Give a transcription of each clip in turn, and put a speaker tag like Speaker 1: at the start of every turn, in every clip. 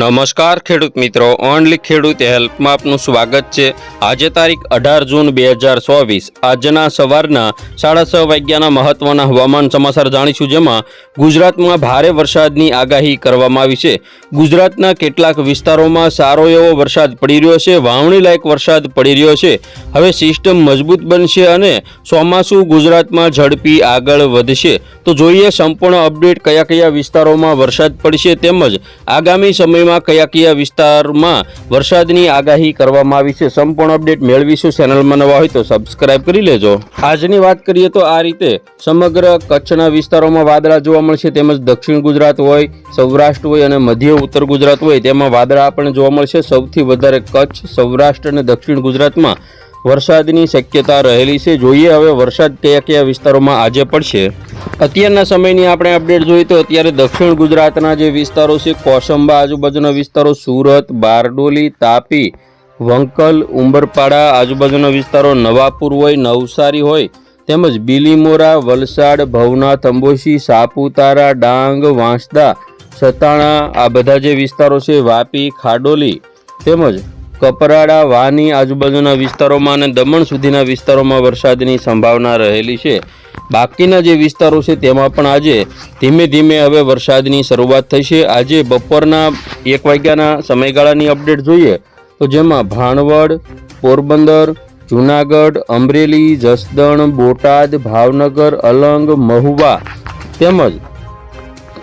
Speaker 1: નમસ્કાર ખેડૂત મિત્રો ઓનલી ખેડૂત હેલ્પમાં આપનું સ્વાગત છે. આજે તારીખ અઢાર જૂન બે હજાર ચોવીસ. આજના સવારના સાડા છ વાગ્યાના મહત્વના હવામાન સમાચાર જાણીશું જેમાં ગુજરાતમાં ભારે વરસાદની આગાહી કરવામાં આવી છે. ગુજરાતના કેટલાક વિસ્તારોમાં સારો એવો વરસાદ પડી રહ્યો છે વાવણી લાયક વરસાદ પડી રહ્યો છે. હવે સિસ્ટમ મજબૂત બનશે અને ચોમાસું ગુજરાતમાં ઝડપી આગળ વધશે. તો જોઈએ સંપૂર્ણ અપડેટ કયા કયા વિસ્તારોમાં વરસાદ પડશે તેમજ આગામી સમયમાં કયા કયા વિસ્તારમાં વરસાદની આગાહી કરવામાં આવી છે સંપૂર્ણ અપડેટ મેળવીશું ચેનલમાં નવા હોય તો સબસ્ક્રાઇબ કરી લેજો. આજની વાત કરીએ તો આ રીતે સમગ્ર કચ્છના વિસ્તારોમાં વાદળા જોવા મળશે, તેમજ દક્ષિણ ગુજરાત હોય, સૌરાષ્ટ્ર હોય અને મધ્ય ઉત્તર ગુજરાત હોય, તેમાં વાદળા આપણને જોવા મળશે. સૌથી વધારે કચ્છ, સૌરાષ્ટ્ર અને દક્ષિણ ગુજરાતમાં વરસાદની શક્યતા રહેલી છે. જોઈએ હવે વરસાદ કયા કયા વિસ્તારોમાં આજે પડશે. અત્યારના સમયની આપણે અપડેટ જોઈએ તો અત્યારે દક્ષિણ ગુજરાતના જે વિસ્તારો છે, કોસંબા, આજુબાજુના વિસ્તારો, સુરત, બારડોલી, તાપી, વંકલ, ઉંબરપાડા, આજુબાજુના વિસ્તારો, નવાપુર હોય, નવસારી હોય, તેમજ બીલીમોરા, વલસાડ, ભવનાથ, અંબોશી, સાપુતારા, ડાંગ, વાંસદા, સતાણા, આ બધા જે વિસ્તારો છે, વાપી, ખાડોલી, તેમજ કપરાડા, વાની આજુબાજુના વિસ્તારોમાં અને દમણ સુધીના વિસ્તારોમાં વરસાદની સંભાવના રહેલી છે. બાકીના જે વિસ્તારો છે તેમાં પણ આજે ધીમે ધીમે હવે વરસાદની શરૂઆત છે. આજે બપોરના એક વાગ્યાના સમયગાળાની અપડેટ જોઈએ તો જેમાં ભાણવડ, પોરબંદર, જૂનાગઢ, અમરેલી, જસદણ, બોટાદ, ભાવનગર, અલંગ, મહુવા તેમજ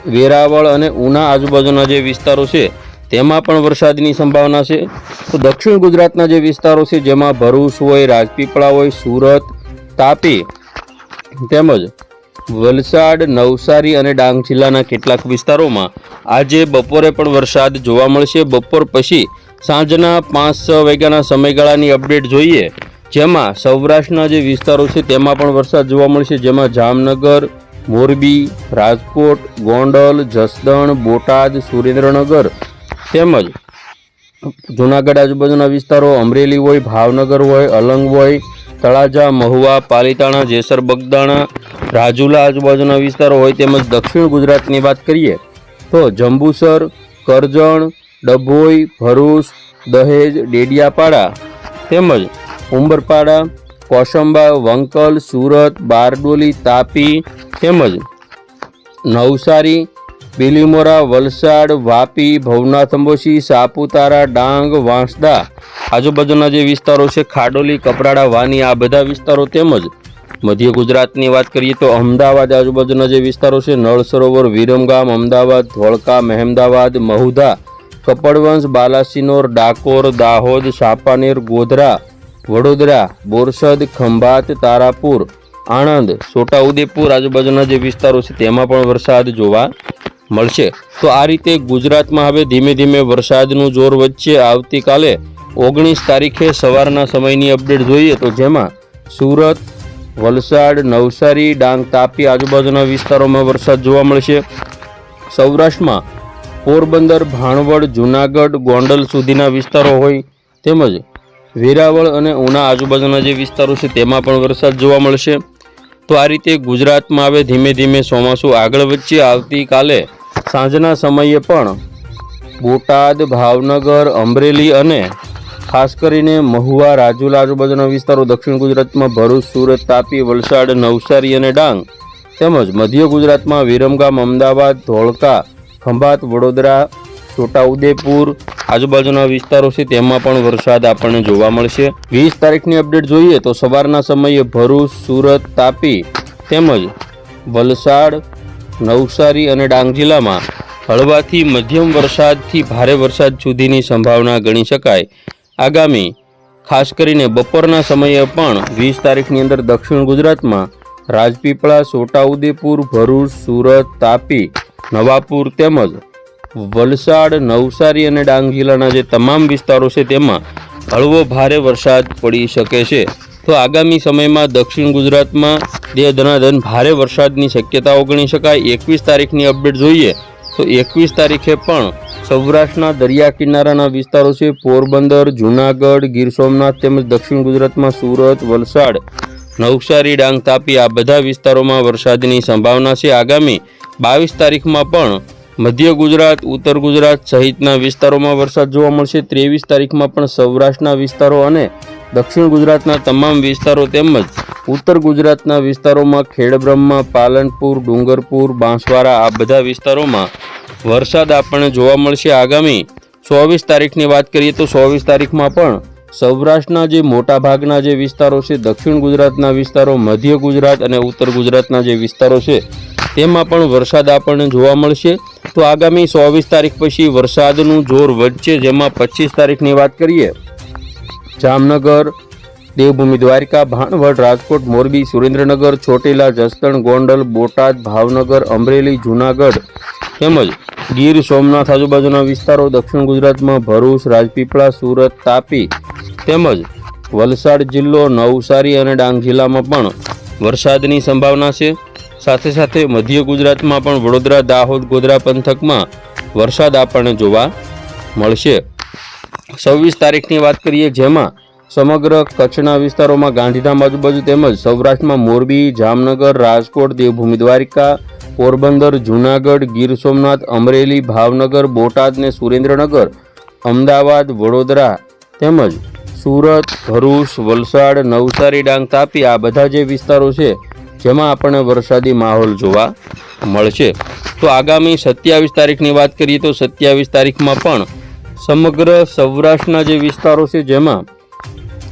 Speaker 1: વેરાવળ અને ઉના આજુબાજુના જે વિસ્તારો છે તેમાં પણ વરસાદની સંભાવના છે. તો દક્ષિણ ગુજરાતના જે વિસ્તારો છે, જેમાં ભરૂચ હોય, રાજપીપળા હોય, સુરત, તાપી તેમજ વલસાડ, નવસારી અને ડાંગ જિલ્લાના કેટલાક વિસ્તારોમાં આજે બપોરે પણ વરસાદ જોવા મળશે. બપોર પછી સાંજના પાંચ છ વાગ્યાના સમયગાળાની અપડેટ જોઈએ. જેમાં સૌરાષ્ટ્રના જે વિસ્તારો છે, તેમાં પણ વરસાદ જોવા મળશે. જેમાં જામનગર, મોરબી, રાજકોટ, ગોંડલ, જસદણ, બોટાદ, સુરેન્દ્રનગર તેમજ જૂનાગઢ આજુબાજુના વિસ્તારો અમરેલી હોય, ભાવનગર હોય, અલંગ હોય, તળાજા, મહુવા, પાલીતાણા, જેસર, બગદાણા, રાજુલા આજુબાજુના વિસ્તારો હોય તેમજ દક્ષિણ ગુજરાતની વાત કરીએ તો જંબુસર, કરજણ, ડભોઈ, ભરૂચ, દહેજ, ડેડિયાપાડા તેમજ ઉંબરપાડા, કોસંબા, વંકલ, સુરત, બારડોલી, તાપી તેમજ નવસારી બિલીમોરા, વલસાડ, વાપી, ભવનાથ અંબોશી સાપુતારા, ડાંગ, વાંસદા, આજુબાજુના જે વિસ્તારો છે, ખાડોલી, કપરાડા, વાની, આ બધા વિસ્તારો તેમજ મધ્ય ગુજરાતની વાત કરીએ તો અમદાવાદ આજુબાજુના જે વિસ્તારો છે નળ સરોવર વિરમગામ, અમદાવાદ, ધોળકા, મહેમદાવાદ, મહુધા, કપડવંશ, બાલાસિનોર, ડાકોર, દાહોદ, સાપાનેર, ગોધરા, વડોદરા, બોરસદ, ખંભાત, તારાપુર, આણંદ, છોટાઉદેપુર આજુબાજુના જે વિસ્તારો છે, તેમાં પણ વરસાદ જોવા મળશે. તો આ રીતે ગુજરાતમાં હવે ધીમે ધીમે વરસાદનું જોર વચ્ચે આવતીકાલે ઓગણીસ તારીખે સવારના સમયની અપડેટ જોઈએ તો જેમાં સુરત, વલસાડ, નવસારી, ડાંગ, તાપી આજુબાજુના વિસ્તારોમાં વરસાદ જોવા મળશે. સૌરાષ્ટ્રમાં પોરબંદર, ભાણવડ, જૂનાગઢ, ગોંડલ સુધીના વિસ્તારો હોય તેમજ વેરાવળ અને ઉના આજુબાજુના જે વિસ્તારો છે તેમાં પણ વરસાદ જોવા મળશે. તો આ રીતે ગુજરાતમાં હવે ધીમે ધીમે ચોમાસું આગળ વચ્ચે આવતીકાલે સાંજના સમયે પણ બોટાદ, ભાવનગર, અમરેલી અને ખાસ કરીને મહુવા રાજુલા આજુબાજુના વિસ્તારો, દક્ષિણ ગુજરાતમાં ભરૂચ, સુરત, તાપી, વલસાડ, નવસારી અને ડાંગ તેમજ મધ્ય ગુજરાતમાં વિરમગામ, અમદાવાદ, ધોળકા, ખંભાત, વડોદરા, છોટાઉદેપુર આજુબાજુના વિસ્તારો છે તેમાં પણ વરસાદ આપણને જોવા મળશે. વીસ તારીખની અપડેટ જોઈએ તો સવારના સમયે ભરૂચ, સુરત, તાપી તેમજ વલસાડ નવસારી અને ડાંગ જિલ્લામાં હળવાથી મધ્યમ વરસાદથી ભારે વરસાદ સુધીની સંભાવના ગણી શકાય. આગામી, ખાસ કરીને બપોરના સમયે પણ વીસ તારીખની અંદર દક્ષિણ ગુજરાતમાં રાજપીપળા, છોટાઉદેપુર, ભરૂચ, સુરત, તાપી, નવાપુર તેમજ વલસાડ, નવસારી અને ડાંગ જિલ્લાના જે તમામ વિસ્તારો છે તેમાં હળવો ભારે વરસાદ પડી શકે છે. તો આગામી સમયમાં દક્ષિણ ગુજરાતમાં બે ધનાધન ભારે વરસાદની શક્યતાઓ ગણી શકાય. એકવીસ તારીખની અપડેટ જોઈએ તો એકવીસ તારીખે પણ સૌરાષ્ટ્રના દરિયા કિનારાના વિસ્તારો છે. પોરબંદર, જૂનાગઢ, ગીર સોમનાથ તેમજ દક્ષિણ ગુજરાતમાં સુરત, વલસાડ, નવસારી, ડાંગ, તાપી આ બધા વિસ્તારોમાં વરસાદની સંભાવના છે. આગામી બાવીસ તારીખમાં પણ મધ્ય ગુજરાત, ઉત્તર ગુજરાત સહિતના વિસ્તારોમાં વરસાદ જોવા મળશે. ત્રેવીસ તારીખમાં પણ સૌરાષ્ટ્રના વિસ્તારો અને દક્ષિણ ગુજરાતના તમામ વિસ્તારો તેમજ ઉત્તર ગુજરાતના વિસ્તારોમાં ખેડબ્રહ્મા, પાલનપુર, ડુંગરપુર, બાંસવાડા આ બધા વિસ્તારોમાં વરસાદ આપણને જોવા મળશે આગામી ચોવીસ તારીખની વાત કરીએ તો ચોવીસ તારીખમાં પણ સૌરાષ્ટ્રના જે મોટા ભાગના જે વિસ્તારો છે, દક્ષિણ ગુજરાતના વિસ્તારો, મધ્ય ગુજરાત અને ઉત્તર ગુજરાતના જે વિસ્તારો છે, તેમાં પણ વરસાદ આપણને જોવા મળશે. તો આગામી ચોવીસ તારીખ પછી વરસાદનું જોર વધશે, જેમાં પચીસ તારીખની વાત કરીએ જામનગર, દેવભૂમિ દ્વારિકા, ભાણવડ, રાજકોટ, મોરબી, સુરેન્દ્રનગર, ચોટીલા, જસદણ, ગોંડલ, બોટાદ, ભાવનગર, અમરેલી, જૂનાગઢ તેમજ ગીર સોમનાથ આજુબાજુના વિસ્તારો, દક્ષિણ ગુજરાતમાં ભરૂચ, રાજપીપળા, સુરત, તાપી તેમજ વલસાડ જિલ્લો, નવસારી અને ડાંગ જિલ્લામાં પણ વરસાદની સંભાવના છે. સાથે સાથે મધ્ય ગુજરાતમાં પણ વડોદરા, દાહોદ, ગોધરા પંથકમાં વરસાદ આપણને જોવા મળશે. છવ્વીસ તારીખની વાત કરીએ, જેમાં સમગ્ર કચ્છના વિસ્તારોમાં ગાંધીધામ આજુબાજુ તેમજ સૌરાષ્ટ્રમાં મોરબી, જામનગર, રાજકોટ, દેવભૂમિ દ્વારિકા, પોરબંદર, જૂનાગઢ, ગીર સોમનાથ, અમરેલી, ભાવનગર, બોટાદ ને સુરેન્દ્રનગર, અમદાવાદ, વડોદરા તેમજ સુરત, ભરૂચ, વલસાડ, નવસારી ડાંગ તાપી આ બધા જે વિસ્તારો છે, જેમાં આપણને વરસાદી માહોલ જોવા મળશે. તો આગામી સત્યાવીસ તારીખની વાત કરીએ તો સત્યાવીસ તારીખમાં પણ સમગ્ર સૌરાષ્ટ્રના જે વિસ્તારો છે, જેમાં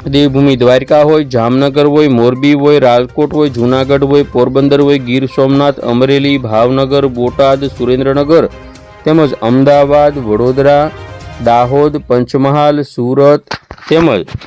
Speaker 1: દેવભૂમિ દ્વારકા હોય, જામનગર હોય, મોરબી હોય, રાજકોટ હોય, જૂનાગઢ હોય, પોરબંદર હોય, ગીર સોમનાથ, અમરેલી, ભાવનગર, બોટાદ, સુરેન્દ્રનગર તેમજ અમદાવાદ, વડોદરા, દાહોદ, પંચમહાલ, સુરત તેમજ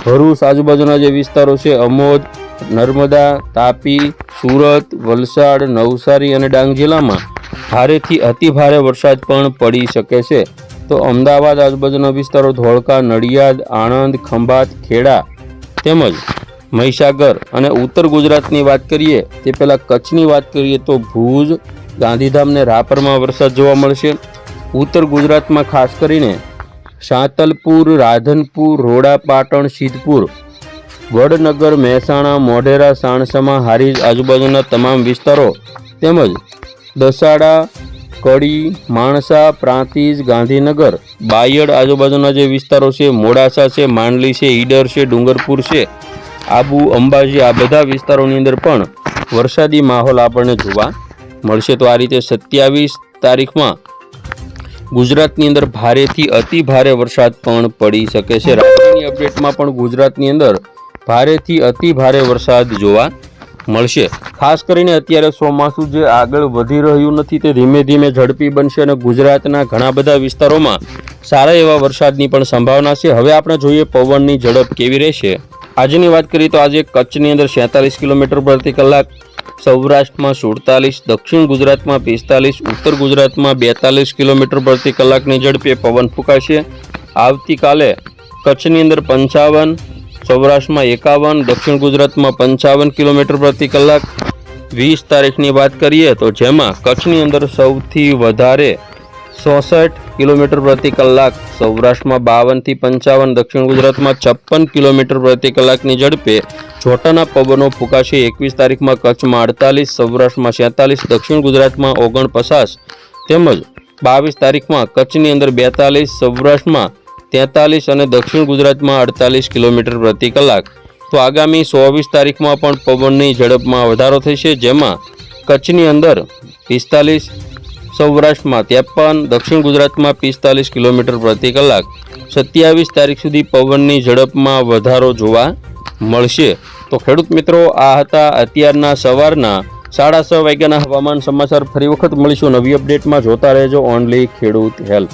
Speaker 1: ભરૂચ આજુબાજુના જે વિસ્તારો છે, અમોદ, નર્મદા, તાપી, સુરત, વલસાડ, નવસારી અને ડાંગ જિલ્લામાં ભારેથી અતિભારે વરસાદ પણ પડી શકે છે. તો અમદાવાદ આજુબાજુના વિસ્તારો ધોળકા, નડિયાદ, આણંદ, ખંભાત, ખેડા તેમજ મહીસાગર અને ઉત્તર ગુજરાતની વાત કરીએ, તે પહેલાં કચ્છની વાત કરીએ તો ભુજ, ગાંધીધામ ને રાપરમાં વરસાદ જોવા મળશે. ઉત્તર ગુજરાતમાં ખાસ કરીને સાંતલપુર, રાધનપુર રોડા પાટણ સિદ્ધપુર, વડનગર, મહેસાણા, મોઢેરા, સાણસમા, હારીજ આજુબાજુના તમામ વિસ્તારો તેમજ દસાડા કડી માણસા, પ્રાંતિજ, ગાંધીનગર. બાયડ આજુબાજુના જે વિસ્તારો છે, મોડાસા છે, માંડલી છે, ઈડર છે, ડુંગરપુર છે, આબુ, અંબાજી, આ બધા વિસ્તારોની અંદર પણ વરસાદી માહોલ આપણને જોવા મળશે. તો આ રીતે સત્યાવીસ તારીખમાં ગુજરાતની અંદર ભારેથી અતિ ભારે વરસાદ પણ પડી શકે છે. રાત્રિની અપડેટમાં પણ ગુજરાતની અંદર ભારેથી અતિ ભારે વરસાદ જોવા મળશે. ખાસ કરીને અત્યારે ચોમાસું જે આગળ વધી રહ્યું નથી, તે ધીમે ધીમે ઝડપી બનશે અને ગુજરાતના ઘણા બધા વિસ્તારોમાં સારા એવા વરસાદની પણ સંભાવના છે. હવે આપણે જોઈએ પવનની ઝડપ કેવી રહેશે. આજની વાત કરીએ તો આજે કચ્છની અંદર સેંતાલીસ કિલોમીટર પ્રતિ કલાક, સૌરાષ્ટ્રમાં સુડતાલીસ, દક્ષિણ ગુજરાતમાં પિસ્તાલીસ, ઉત્તર ગુજરાતમાં બેતાલીસ કિલોમીટર પ્રતિ કલાકની ઝડપે પવન ફૂંકાશે. આવતીકાલે કચ્છની અંદર પંચાવન સૌરાષ્ટ્રમાં એકાવન, દક્ષિણ ગુજરાતમાં પંચાવન કિલોમીટર પ્રતિ કલાક. વીસ તારીખની વાત કરીએ તો જેમાં કચ્છની અંદર સૌથી વધારે ચોસઠ કિલોમીટર પ્રતિ કલાક, સૌરાષ્ટ્રમાં બાવનથી પંચાવન, દક્ષિણ ગુજરાતમાં છપ્પન કિલોમીટર પ્રતિ કલાકની ઝડપે જોટાના પવનો ફૂંકાશે. એકવીસ તારીખમાં કચ્છમાં અડતાલીસ, સૌરાષ્ટ્રમાં છેતાલીસ, દક્ષિણ ગુજરાતમાં ઓગણપચાસ તેમજ બાવીસ તારીખમાં કચ્છની અંદર બેતાલીસ, સૌરાષ્ટ્રમાં તેતાલીસ અને દક્ષિણ ગુજરાતમાં અડતાલીસ કિલોમીટર પ્રતિ કલાક. તો આગામી ચોવીસ તારીખમાં પણ પવનની ઝડપમાં વધારો થશે, જેમાં કચ્છની અંદર પિસ્તાલીસ, સૌરાષ્ટ્રમાં ત્રેપન દક્ષિણ ગુજરાતમાં પિસ્તાલીસ કિલોમીટર પ્રતિ કલાક. સત્યાવીસ તારીખ સુધી પવનની ઝડપમાં વધારો જોવા મળશે. તો ખેડૂત મિત્રો, આ હતા અત્યારના સવારના સાડા છ વાગ્યાના હવામાન સમાચાર. ફરી વખત મળીશું નવી અપડેટમાં. જોતા રહેજો ઓનલી ખેડૂત હેલ્પ